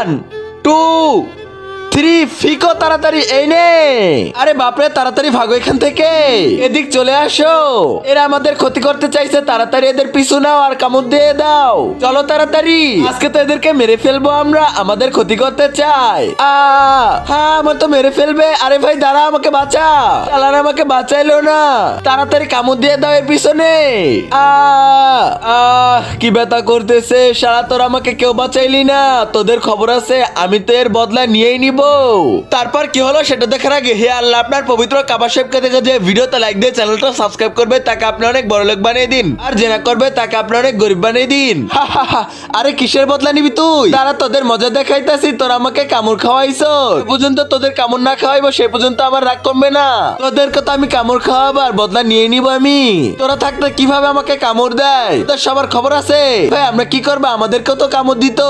One two three ফিকো তাড়াতাড়ি এই নে আরে বাপরে, তাড়াতাড়ি ভাগো এখান থেকে। এদিক চলে আসো। এরা আমাদের ক্ষতি করতে চাইছে, তাড়াতাড়ি এদের পিছু নাও আর কামড় দিয়ে দাও। চলো তাড়াতাড়ি। আজকে তো এদেরকে মেরে ফেলব আমরা, আমাদের ক্ষতি করতে চাই। আ হ্যাঁ আমার তো মেরে ফেলবে। আরে ভাই দাঁড়া আমাকে বাঁচা চালান, আমাকে বাঁচাইলো না। তাড়াতাড়ি কামড় দিয়ে দাও এর পিছনে। আ আহ কি ব্যথা করতেছে? সারা তোর আমাকে কেউ বাঁচাইলি না। তোদের খবর আছে, আমি তো এর বদলা নিয়েই নিব। তারপর কি হলো সেটা দেখার আগে হে আল্লাহ, আপনার পবিত্র কাবার সাহেবকে দেখে যে ভিডিওতে লাইক দিয়ে চ্যানেলটা সাবস্ক্রাইব করবে, তাকে আপনি অনেক বড় লোক বানিয়ে দিন। আর জেনা করবে, তাকে আপনি অনেক গরিব বানিয়ে দিন। আরে কিসের বদলা নিবি তুই? তারা তোদের মজা দেখাইতাছি, তোরা আমাকে কামড় খাওয়াইছ। পর্যন্ত তোদের কামড় না খাওয়াইবো, সে পর্যন্ত আমার রাগ কমবে না। তোদেরকে তো আমি কামড় আর বদলা নিয়ে নিব আমি। তোরা থাকতে কীভাবে আমাকে কামড় দেয়? তোর সবার খবর আছে ভাই আমরা কি করব? আমাদেরকেও তো কামড় দিত।